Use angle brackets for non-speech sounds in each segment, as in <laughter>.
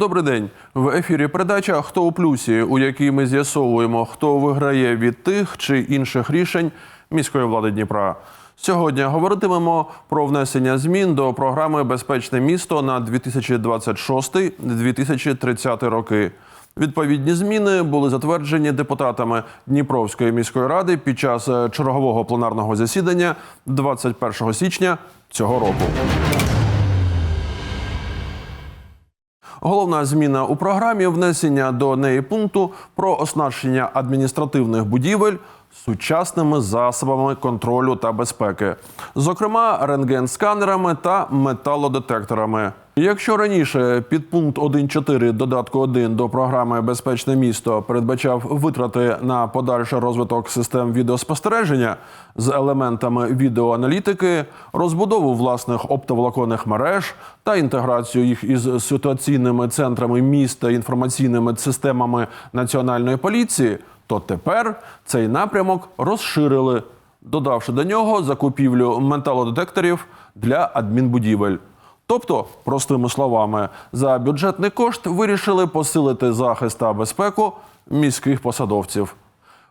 Добрий день. В ефірі передача Хто у плюсі, у якій ми з'ясовуємо, хто виграє від тих чи інших рішень міської влади Дніпра. Сьогодні говоритимемо про внесення змін до програми Безпечне місто на 2026-2030 роки. Відповідні зміни були затверджені депутатами Дніпровської міської ради під час е, чергового пленарного засідання 21 січня цього року. Головна зміна у програмі внесення до неї пункту про оснащення адміністративних будівель сучасними засобами контролю та безпеки, зокрема рентген-сканерами та металодетекторами. Якщо раніше підпункт 1.4 додатку 1 до програми Безпечне місто передбачав витрати на подальший розвиток систем відеоспостереження з елементами відеоаналітики, розбудову власних оптоволоконних мереж та інтеграцію їх із ситуаційними центрами міст та інформаційними системами національної поліції, то тепер цей напрямок розширили, додавши до нього закупівлю металодетекторів для адмінбудівель. Тобто, простими словами, за бюджетний кошт вирішили посилити захист та безпеку міських посадовців.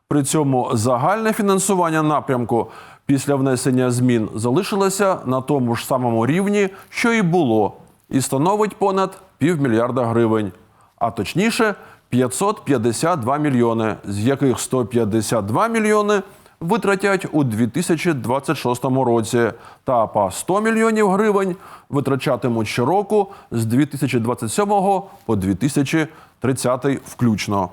При цьому загальне фінансування напрямку після внесення змін залишилося на тому ж самому рівні, що і було, і становить понад півмільярда гривень, а точніше 552 мільйони, з яких 152 мільйони витратять у 2026 році, та по 100 мільйонів гривень витрачатимуть щороку з 2027 по 2030 включно.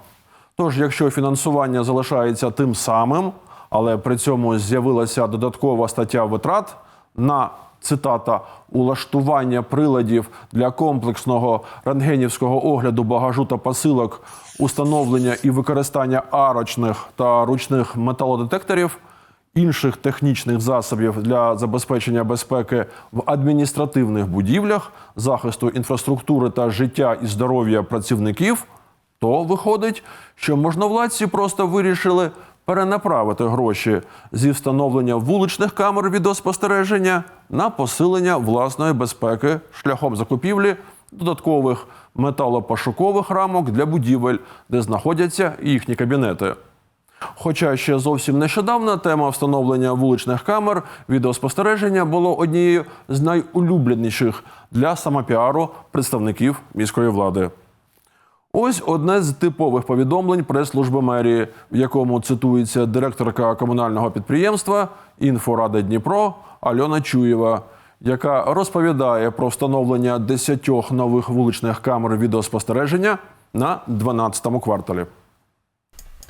Тож, якщо фінансування залишається тим самим, але при цьому з'явилася додаткова стаття витрат на цитата улаштування приладів для комплексного рентгенівського огляду багажу та посилок, установлення і використання арочних та ручних металодетекторів, інших технічних засобів для забезпечення безпеки в адміністративних будівлях, захисту інфраструктури та життя і здоров'я працівників, то виходить, що можновладці просто вирішили перенаправити гроші зі встановлення вуличних камер відеоспостереження на посилення власної безпеки шляхом закупівлі додаткових металопошукових рамок для будівель, де знаходяться їхні кабінети. Хоча ще зовсім нещодавно тема встановлення вуличних камер відеоспостереження було однією з найулюбленіших для самопіару представників міської влади. Ось одне з типових повідомлень прес-служби мерії, в якому цитується директорка комунального підприємства «Інфорада Дніпро Альона Чуєва, яка розповідає про встановлення 10 нових вуличних камер відеоспостереження на 12-му кварталі.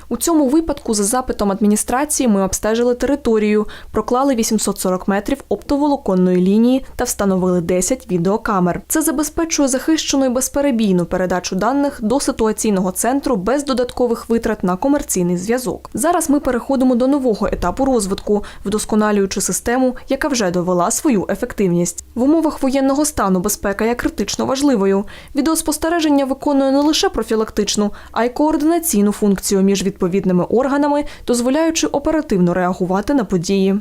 У цьому випадку за запитом адміністрації ми обстежили територію, проклали 840 метрів оптоволоконної лінії та встановили 10 відеокамер. Це забезпечує захищену і безперебійну передачу даних до ситуаційного центру без додаткових витрат на комерційний зв'язок. Зараз ми переходимо до нового етапу розвитку, вдосконалюючи систему, яка вже довела свою ефективність. В умовах воєнного стану безпека є критично важливою. Відеоспостереження виконує не лише профілактичну, а й координаційну функцію між відповідними органами, дозволяючи оперативно реагувати на події.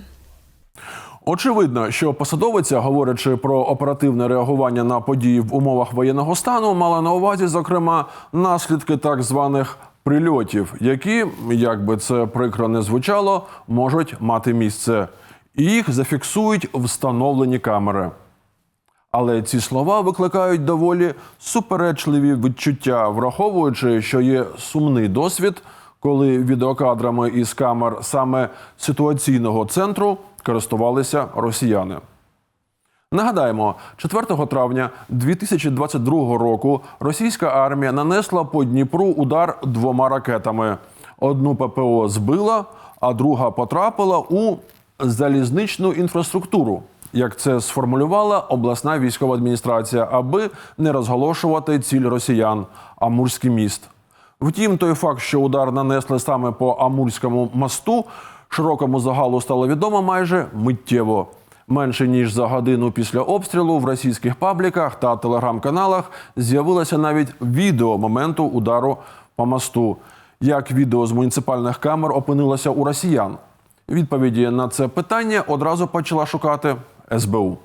Очевидно, що посадовиця, говорячи про оперативне реагування на події в умовах воєнного стану, мала на увазі, зокрема, наслідки так званих прильотів, які, як би це прикро не звучало, можуть мати місце. І їх зафіксують встановлені камери. Але ці слова викликають доволі суперечливі відчуття, враховуючи, що є сумний досвід, коли відеокадрами із камер саме ситуаційного центру користувалися росіяни. Нагадаємо, 4 травня 2022 року російська армія нанесла по Дніпру удар двома ракетами. Одну ППО збила, а друга потрапила у залізничну інфраструктуру. Як це сформулювала обласна військова адміністрація, аби не розголошувати ціль росіян Амурський міст. Втім, той факт, що удар нанесли саме по Амурському мосту, широкому загалу стало відомо майже миттєво. Менше ніж за годину після обстрілу в російських пабліках та телеграм-каналах з'явилося навіть відео моменту удару по мосту. Як відео з муніципальних камер опинилося у росіян? Відповіді на це питання одразу почала шукати СБУ.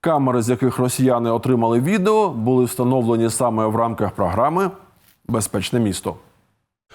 Камери, з яких росіяни отримали відео, були встановлені саме в рамках програми Безпечне місто.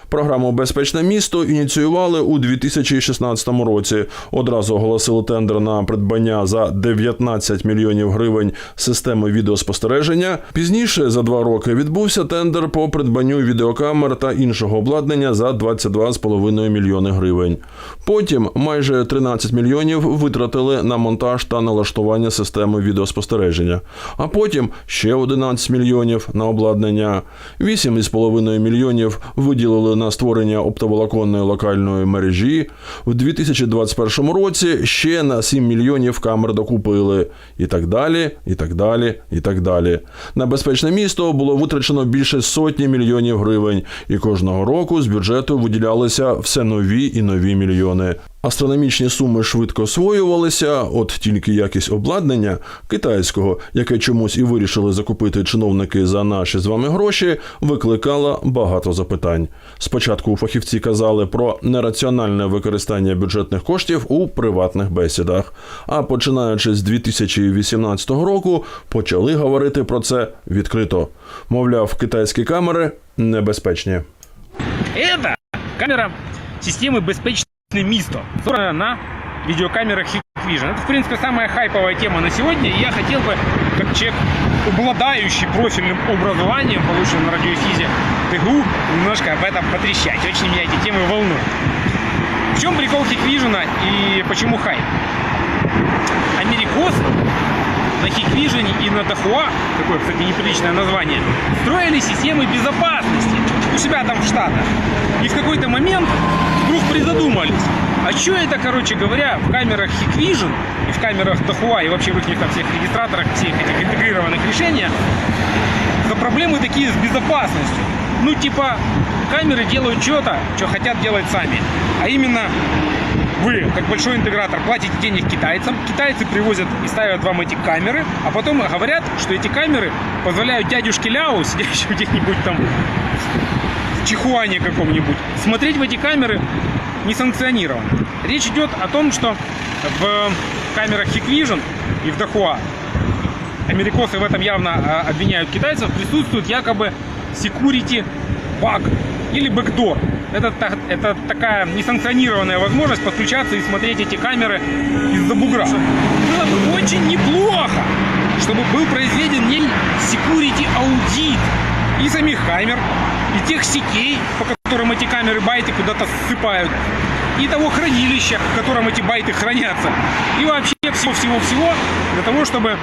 Програму Безпечне місто ініціювали у 2016 році. Одразу оголосили тендер на придбання за 19 мільйонів гривень системи відеоспостереження. Пізніше за два роки відбувся тендер по придбанню відеокамер та іншого обладнання за 22,5 мільйони гривень. Потім майже 13 мільйонів витратили на монтаж та налаштування системи відеоспостереження. А потім ще 11 мільйонів на обладнання. 8,5 мільйонів виділили на створення оптоволоконної локальної мережі. В 2021 році ще на 7 мільйонів камер докупили. І так далі, і так далі, і так далі. На безпечне місто було витрачено більше сотні мільйонів гривень, і кожного року з бюджету виділялися все нові і нові мільйони. Астрономічні суми швидко освоювалися, от тільки якість обладнання китайського, яке чомусь і вирішили закупити чиновники за наші з вами гроші, викликала багато запитань. Спочатку фахівці казали про нераціональне використання бюджетних коштів у приватних бесідах. А починаючи з 2018 року, почали говорити про це відкрито. Мовляв, китайські камери небезпечні. Это камера системы «Безпечное місто», собрана на видеокамерах Hikvision. Это, в принципе, самая хайповая тема на сегодня. И я хотел бы, как человек, обладающий профильным образованием, полученным на радиофизе ТГУ, немножко об этом потрещать. Очень меня эти темы волнуют. В чем прикол Hikvision и почему хайп? Америкосы на Hikvision и на Dahua, такое, кстати, неприличное название, строили системы безопасности у себя там в Штатах. И в какой-то момент вдруг призадумались, а что это, короче говоря, в камерах Hikvision и в камерах Dahua и вообще в их там всех регистраторах, всех этих интегрированных решениях за проблемы такие с безопасностью. Ну, типа, камеры делают что-то, что хотят делать сами. А именно, вы, как большой интегратор, платите денег китайцам, китайцы привозят и ставят вам эти камеры, а потом говорят, что эти камеры позволяют дядюшке Ляо, сидящему <laughs> где-нибудь там в Чихуане каком-нибудь, смотреть в эти камеры несанкционированно. Речь идет о том, что в камерах Hikvision и в Dahua америкосы в этом явно а, обвиняют китайцев, присутствует якобы security баг или backdoor. Это, это такая несанкционированная возможность подключаться и смотреть эти камеры из-за бугра. Было бы очень неплохо, чтобы был произведен не security аудит и самих камер, и тех сетей, по которым эти камеры байты куда-то ссыпают, и того хранилища, в котором эти байты хранятся, и вообще всего-всего-всего для того, чтобы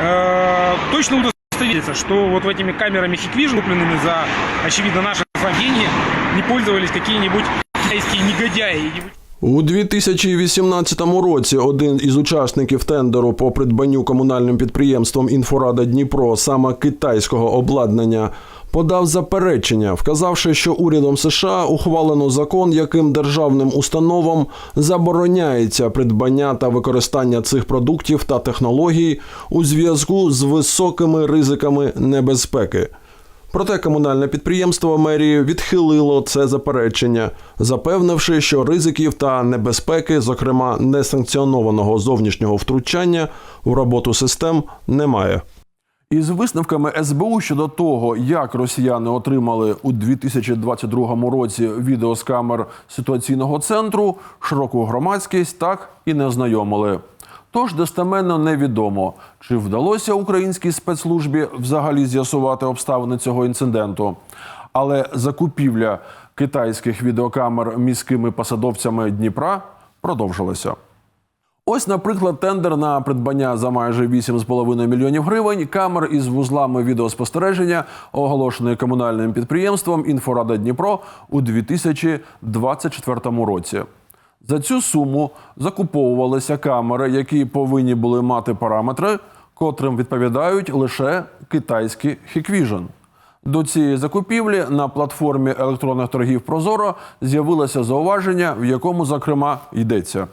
э, точно удостовериться, что вот этими камерами Hikvision, купленными за, очевидно, наши деньги, не пользовались какие-нибудь китайские негодяи. У 2018 році один із учасників тендеру по придбанню комунальним підприємством Інфорада Дніпро саме китайського обладнання подав заперечення, вказавши, що урядом США ухвалено закон, яким державним установам забороняється придбання та використання цих продуктів та технологій у зв'язку з високими ризиками небезпеки. Проте комунальне підприємство мерії відхилило це заперечення, запевнивши, що ризиків та небезпеки, зокрема несанкціонованого зовнішнього втручання в роботу систем, немає. Із висновками СБУ щодо того, як росіяни отримали у 2022 році відео з камер ситуаційного центру, широку громадськість так і не ознайомили. Тож достеменно невідомо, чи вдалося українській спецслужбі взагалі з'ясувати обставини цього інциденту. Але закупівля китайських відеокамер міськими посадовцями Дніпра продовжилася. Ось, наприклад, тендер на придбання за майже 8,5 мільйонів гривень камер із вузлами відеоспостереження, оголошений комунальним підприємством Інфорада Дніпро у 2024 році. За цю суму закуповувалися камери, які повинні були мати параметри, котрим відповідають лише китайські Hikvision. До цієї закупівлі на платформі електронних торгів Прозоро з'явилося зауваження, в якому, зокрема, йдеться.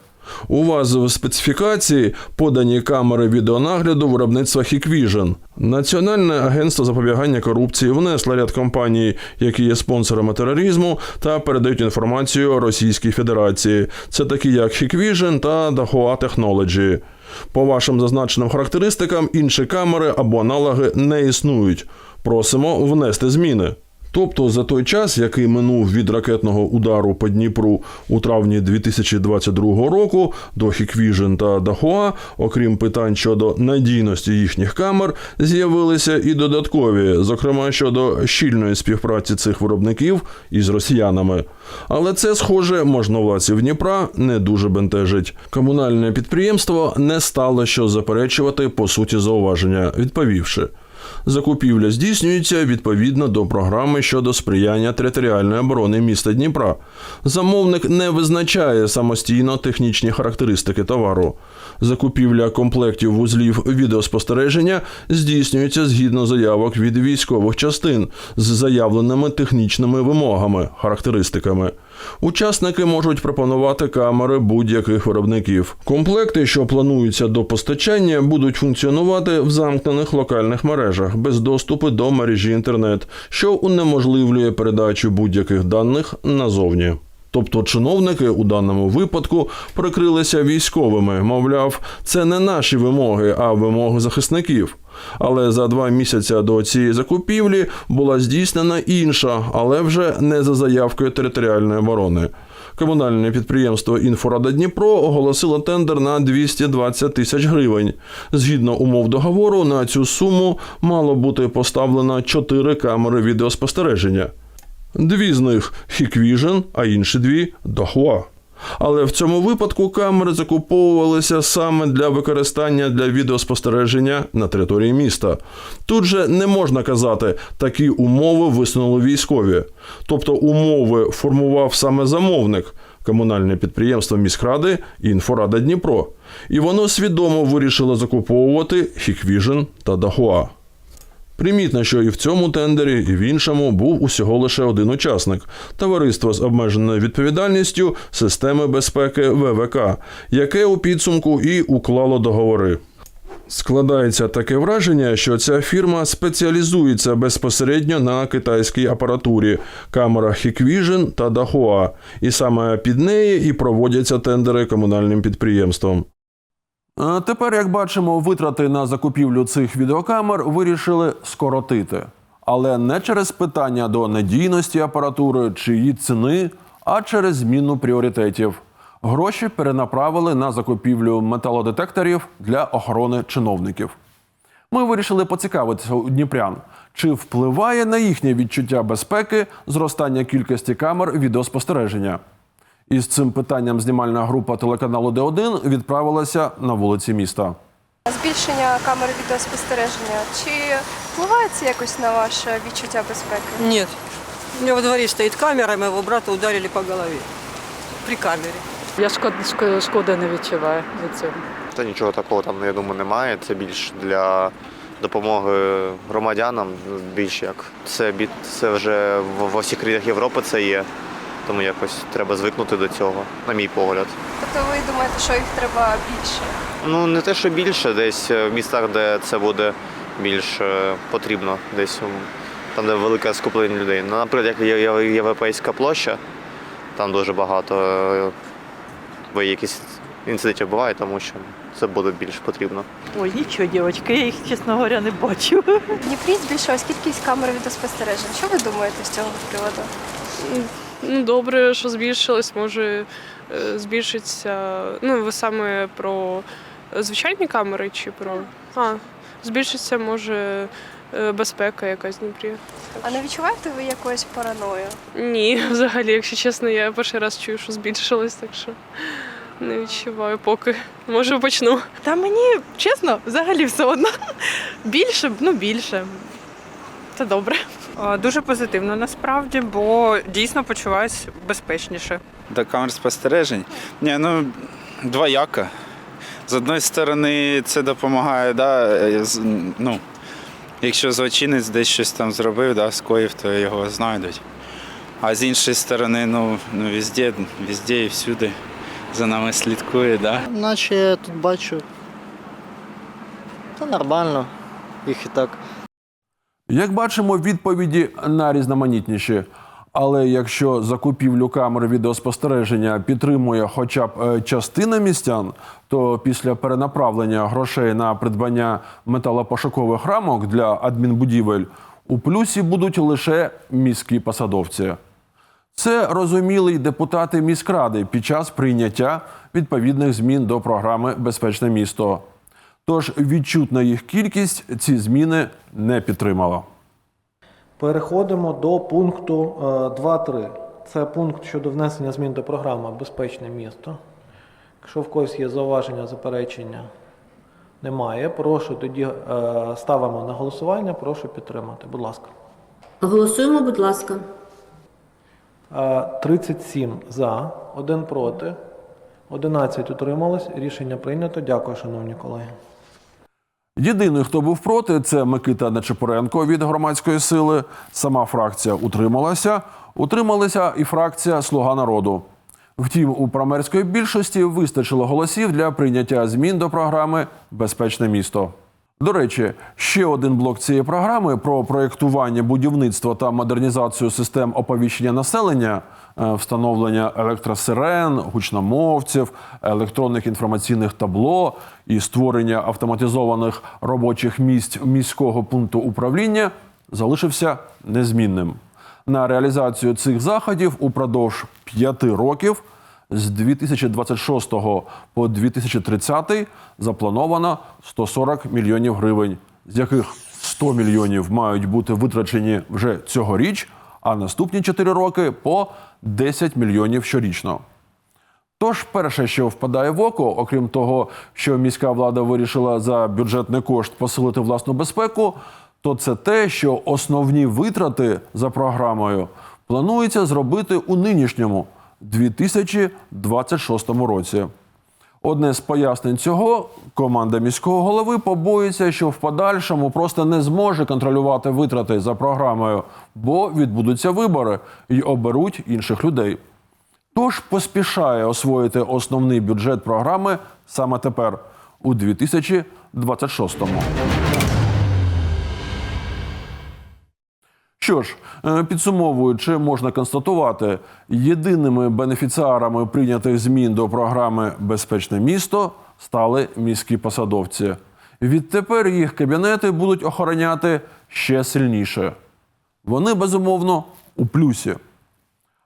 У вас в специфікації подані камери відеонагляду виробництва Hikvision. Національне агентство запобігання корупції внесло ряд компаній, які є спонсорами тероризму та передають інформацію Російській Федерації. Це такі як Hikvision та Dahua Technology. По вашим зазначеним характеристикам, інші камери або аналоги не існують. Просимо внести зміни. Тобто за той час, який минув від ракетного удару по Дніпру у травні 2022 року, до Hikvision та Dahua, окрім питань щодо надійності їхніх камер, з'явилися і додаткові, зокрема щодо щільної співпраці цих виробників із росіянами. Але це, схоже, можновладців Дніпра не дуже бентежить. Комунальне підприємство не стало що заперечувати по суті зауваження, відповівши. Закупівля здійснюється відповідно до програми щодо сприяння територіальної оборони міста Дніпра. Замовник не визначає самостійно технічні характеристики товару. Закупівля комплектів вузлів відеоспостереження здійснюється згідно заявок від військових частин з заявленими технічними вимогами, характеристиками. Учасники можуть пропонувати камери будь-яких виробників. Комплекти, що плануються до постачання, будуть функціонувати в замкнених локальних мережах без доступу до мережі інтернет, що унеможливлює передачу будь-яких даних назовні. Тобто чиновники у даному випадку прикрилися військовими, мовляв, це не наші вимоги, а вимоги захисників. Але за два місяці до цієї закупівлі була здійснена інша, але вже не за заявкою територіальної оборони. Комунальне підприємство Інфорада Дніпро оголосило тендер на 220 тисяч гривень. Згідно умов договору, на цю суму мало бути поставлено 4 камери відеоспостереження. Дві з них Hikvision, а інші дві Dahua. Але в цьому випадку камери закуповувалися саме для використання для відеоспостереження на території міста. Тут же не можна казати, такі умови висунули військові. Тобто умови формував саме замовник, комунальне підприємство міськради Інфорада Дніпро. І воно свідомо вирішило закуповувати Hikvision та Dahua. Примітно, що і в цьому тендері, і в іншому був усього лише один учасник товариство з обмеженою відповідальністю системи безпеки ВВК, яке у підсумку і уклало договори. Складається таке враження, що ця фірма спеціалізується безпосередньо на китайській апаратурі, камерах Hikvision та Dahua, і саме під неї і проводяться тендери комунальним підприємством. Е, Тепер, як бачимо, витрати на закупівлю цих відеокамер вирішили скоротити. Але не через питання до надійності апаратури чи її ціни, а через зміну пріоритетів. Гроші перенаправили на закупівлю металодетекторів для охорони чиновників. Ми вирішили поцікавитися у дніпрян, чи впливає на їхнє відчуття безпеки зростання кількості камер відеоспостереження. Із цим питанням знімальна група телеканалу Д1 відправилася на вулиці міста. Збільшення камер відеоспостереження. Чи впливає це якось на ваше відчуття безпеки? Нет. У меня во дворе стоит камера, моего брата ударили по голове. При камере. Я шкод, шко- шкоди не відчуваю від цього. Та нічого такого там, я думаю, немає. Це більш для допомоги громадянам. Більш як це це вже в- во всіх країнах Європи це є. Тому якось треба звикнути до цього, на мій погляд. Тобто ви думаєте, що їх треба більше? Ну не те, що більше, десь е, в містах, де це буде більш е, потрібно, десь там, де велике скуплення людей. Ну, наприклад, як Європейська площа, там дуже багато е, бо якісь інцидентів буває, тому що це буде більш потрібно. Ой, нічого, дівчатки, я їх, чесно говоря, не бачу. В Дніпрі збільшилась кількість камер відеоспостережень. Що ви думаєте з цього приводу? Ну, добре, що збільшилось, може е, збільшиться. Ну, ви саме про звичайні камери чи про. А, збільшиться, може, е, безпека якась в Дніпрі. А не відчуваєте ви якоїсь параною? Ні, <laughs> взагалі, якщо чесно, я перший раз чую, що збільшилось, так що не відчуваю поки. Може, почну. Та мені, чесно, взагалі все одно. Більше, ну більше. Це добре. Дуже позитивно насправді, бо дійсно почуваюся безпечніше. До камер спостережень. Ні, ну двояко. З одної сторони, це допомагає, да, е, ну, якщо злочинець десь щось там зробив, да, скоїв, то його знайдуть. А з іншої сторони, ну, ну везде, везде і всюди за нами слідкує, да. Наче я тут бачу. Та нормально. Їх і так. Як бачимо, відповіді найрізноманітніші. Але якщо закупівлю камер відеоспостереження підтримує хоча б е, частина містян, то після перенаправлення грошей на придбання металопошукових рамок для адмінбудівель у плюсі будуть лише міські посадовці. Це розуміли й депутати міськради під час прийняття відповідних змін до програми Безпечне місто. Тож відчутна їх кількість ці зміни не підтримала. Переходимо до пункту е, 2.3. Це пункт щодо внесення змін до програми Безпечне місто. Якщо в когось є зауваження, заперечення, немає. Прошу тоді е, ставимо на голосування. Прошу підтримати. Будь ласка. Голосуємо, будь ласка. Е, 37 за, 1 проти, 11 утрималось. Рішення прийнято. Дякую, шановні колеги. Єдиний, хто був проти, це Микита Нечепоренко від громадської сили. Сама фракція утрималася. Утрималася і фракція Слуга народу. Втім, у промерської більшості вистачило голосів для прийняття змін до програми Безпечне місто. До речі, ще один блок цієї програми про проєктування будівництва та модернізацію систем оповіщення населення, е, встановлення електросирен, гучномовців, електронних інформаційних табло і створення автоматизованих робочих місць міського пункту управління залишився незмінним. На реалізацію цих заходів упродовж п'яти років з 2026 по 2030 заплановано 140 мільйонів гривень, з яких 100 мільйонів мають бути витрачені вже цьогоріч, а наступні 4 роки по 10 мільйонів щорічно. Тож, перше, що впадає в око, окрім того, що міська влада вирішила за бюджетний кошт посилити власну безпеку, то це те, що основні витрати за програмою планується зробити у нинішньому 2026 році. Одне з пояснень цього команда міського голови побоїться, що в подальшому просто не зможе контролювати витрати за програмою, бо відбудуться вибори і оберуть інших людей. Тож поспішає освоїти основний бюджет програми саме тепер, у 2026-му. Що ж, е, підсумовуючи, можна констатувати, єдиними бенефіціарами прийнятих змін до програми Безпечне місто стали міські посадовці. Відтепер їх кабінети будуть охороняти ще сильніше. Вони безумовно у плюсі.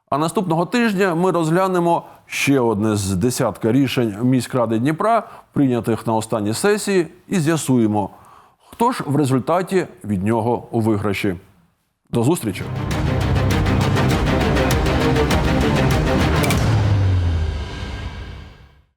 А наступного тижня ми розглянемо ще одне з десятка рішень міськради Дніпра, прийнятих на останній сесії, і з'ясуємо, хто ж в результаті від нього у виграші. До зустрічі!